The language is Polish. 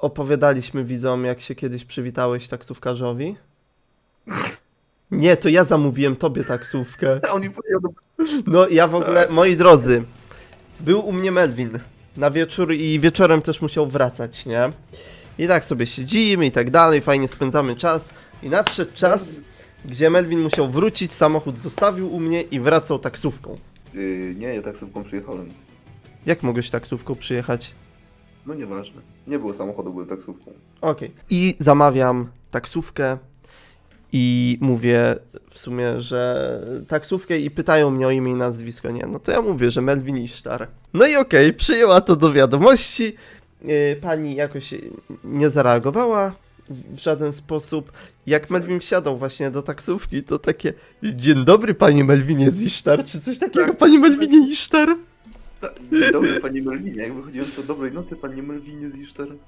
opowiadaliśmy widzom, jak się kiedyś przywitałeś taksówkarzowi? Nie, to ja zamówiłem tobie taksówkę. A on mi powiedział, no, No ja w ogóle, moi drodzy, był u mnie Melvin na wieczór i wieczorem też musiał wracać, nie? I tak sobie siedzimy i tak dalej, fajnie spędzamy czas i nadszedł czas, gdzie Melvin musiał wrócić, samochód zostawił u mnie i wracał taksówką. yy, nie, ja taksówką przyjechałem. Jak mogłeś taksówką przyjechać? No nieważne. Nie było samochodu, byłem taksówką. Okej. I zamawiam taksówkę i mówię w sumie, że taksówkę i pytają mnie o imię i nazwisko. Nie, no to ja mówię, że Melvin Isztar. No i okej, przyjęła to do wiadomości. Yy, Pani jakoś nie zareagowała w żaden sposób. Jak Melvin wsiadał właśnie do taksówki, to takie Dzień dobry, panie Melvinie z Isztar, czy coś takiego, Tak. panie Melvinie Isztar? Dobry, panie Melvinie. Jak wychodziłem, to dobrej nocy, panie Melvinie z Isztar.